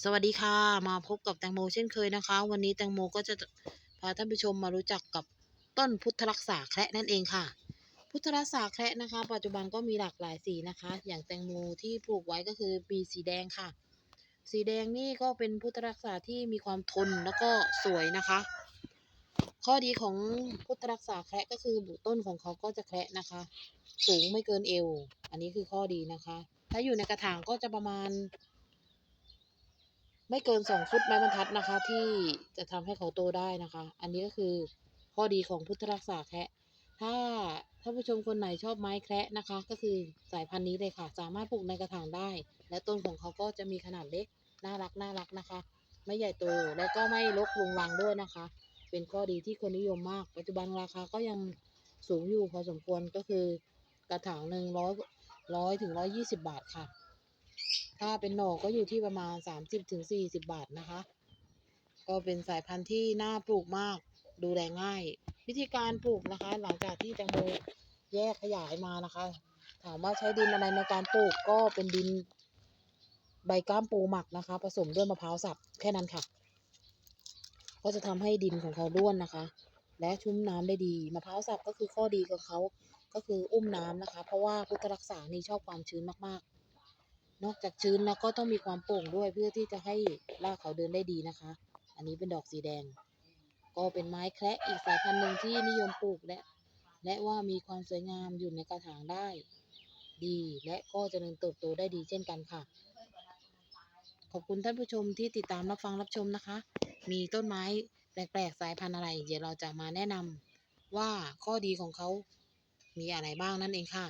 สวัสดีค่ะ มาพบกับแตงโมเช่นเคยนะคะ วันนี้แตงโมก็จะพาท่านผู้ชมมารู้จักกับต้นพุทธรักษาแคระนั่นเองค่ะ พุทธรักษาแคระนะคะ ปัจจุบันก็มีหลากหลายสีนะคะ อย่างแตงโมที่ปลูกไว้ก็คือปีสีแดงค่ะ สีแดงนี่ก็เป็นพุทธรักษาที่มีความทนแล้วก็สวยนะคะ ข้อดีของพุทธรักษาแคระก็คือบุต้นของเขาก็จะแคระนะคะ สูงไม่เกินเอว อันนี้คือข้อดีนะคะ ถ้าอยู่ในกระถางก็จะประมาณ ไม่เกินสองฟุตไม้บรรทัดนะคะ ที่จะทำให้เขาโตได้นะคะ อันนี้ก็คือข้อดีของพุทธรักษาแคะถ้าท่านผู้ชมคนไหนชอบไม้แคระนะคะ ก็คือสายพันธุ์นี้เลยค่ะ สามารถปลูกในกระถางได้ และต้นของเขาก็จะมีขนาดเล็กน่ารักน่ารักนะคะ ไม่ใหญ่โตและก็ไม่รกรุงรังด้วยนะคะ เป็นข้อดีที่คนนิยมมาก ปัจจุบันราคาก็ยังสูงอยู่พอสมควรก็คือกระถางหนึ่งร้อยร้อยถึงร้อยยี่สิบบาทค่ะ ถ้าเป็นหน่อก็อยู่ที่ประมาณสามสิบถึงสี่สิบบาทนะคะ ก็เป็นสายพันธุ์ที่น่าปลูกมาก ดูแลง่าย วิธีการปลูกนะคะ หลังจากที่แตงโมแยกขยายมานะคะ ถามว่าใช้ดินอะไรในการปลูกก็เป็นดินใบก้ามปูหมักนะคะ ผสมด้วยมะพร้าวสับแค่นั้นค่ะ ก็จะทำให้ดินของเขาร่วนนะคะ และชุ่มน้ำได้ดีมะพร้าวสับก็คือข้อดีของเขาก็คืออุ้มน้ำนะคะ เพราะว่าพุทธรักษานี่ชอบความชื้นมากๆ นอกจากชื้นแล้วก็ต้องมีความโปร่งด้วยเพื่อที่จะให้รากเขาเดินได้ดีนะคะ อันนี้เป็นดอกสีแดง ก็เป็นไม้แคระอีกสายพันธุ์หนึ่งที่นิยมปลูกและ และว่ามีความสวยงามอยู่ในกระถางได้ ดีและก็เจริญเติบโตได้ดีเช่นกันค่ะ ขอบคุณท่านผู้ชมที่ติดตามรับฟังรับชมนะคะ มีต้นไม้แปลกๆสายพันธุ์อะไร เดี๋ยวเราจะมาแนะนำว่าข้อดีของเขามีอะไรบ้างนั่นเองค่ะ